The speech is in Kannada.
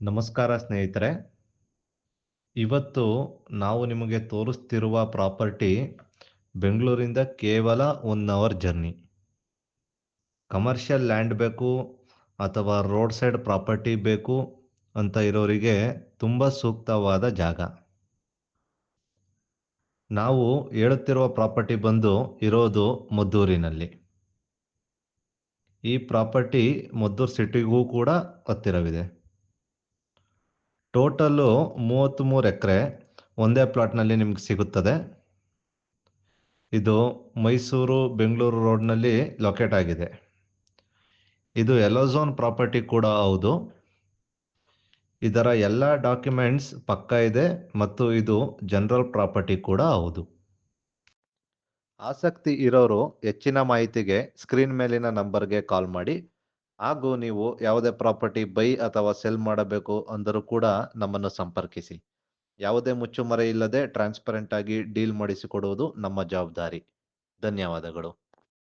ನಮಸ್ಕಾರ ಸ್ನೇಹಿತರೆ. ಇವತ್ತು ನಾವು ನಿಮಗೆ ತೋರಿಸ್ತಿರುವ ಪ್ರಾಪರ್ಟಿ ಬೆಂಗಳೂರಿಂದ ಕೇವಲ one hour journey commercial land ಬೇಕು ಅಥವಾ ರೋಡ್ ಸೈಡ್ ಪ್ರಾಪರ್ಟಿ ಬೇಕು ಅಂತ ಇರೋರಿಗೆ ತುಂಬ ಸೂಕ್ತವಾದ ಜಾಗ. ನಾವು ಹೇಳುತ್ತಿರುವ ಪ್ರಾಪರ್ಟಿ ಬಂದು ಇರೋದು ಮದ್ದೂರಿನಲ್ಲಿ. ಈ ಪ್ರಾಪರ್ಟಿ ಮದ್ದೂರು ಸಿಟಿಗೂ ಕೂಡ ಹತ್ತಿರವಿದೆ. ಟೋಟಲ್ಲು ಮೂವತ್ತ್ಮೂರು ಎಕರೆ ಒಂದೇ ಪ್ಲಾಟ್ನಲ್ಲಿ ನಿಮ್ಗೆ ಸಿಗುತ್ತದೆ. ಇದು ಮೈಸೂರು, ಬೆಂಗಳೂರು ರೋಡ್ನಲ್ಲಿ ಲೊಕೇಟ್ ಆಗಿದೆ. ಇದು ಎಲೋಝೋನ್ ಪ್ರಾಪರ್ಟಿ ಕೂಡ ಹೌದು. ಇದರ ಎಲ್ಲ ಡಾಕ್ಯುಮೆಂಟ್ಸ್ ಪಕ್ಕ ಇದೆ ಮತ್ತು ಇದು ಜನರಲ್ ಪ್ರಾಪರ್ಟಿ ಕೂಡ ಹೌದು. ಆಸಕ್ತಿ ಇರೋರು ಹೆಚ್ಚಿನ ಮಾಹಿತಿಗೆ ಸ್ಕ್ರೀನ್ ಮೇಲಿನ ನಂಬರ್ಗೆ ಕಾಲ್ ಮಾಡಿ. ಹಾಗೂ ನೀವು ಯಾವುದೇ ಪ್ರಾಪರ್ಟಿ ಬೈ ಅಥವಾ ಸೆಲ್ ಮಾಡಬೇಕು ಅಂದರೂ ಕೂಡ ನಮ್ಮನ್ನು ಸಂಪರ್ಕಿಸಿ. ಯಾವುದೇ ಮುಚ್ಚುಮರೆ ಇಲ್ಲದೆ ಟ್ರಾನ್ಸ್ಪರೆಂಟ್ ಆಗಿ ಡೀಲ್ ಮಾಡಿಸಿಕೊಡುವುದು ನಮ್ಮ ಜವಾಬ್ದಾರಿ. ಧನ್ಯವಾದಗಳು.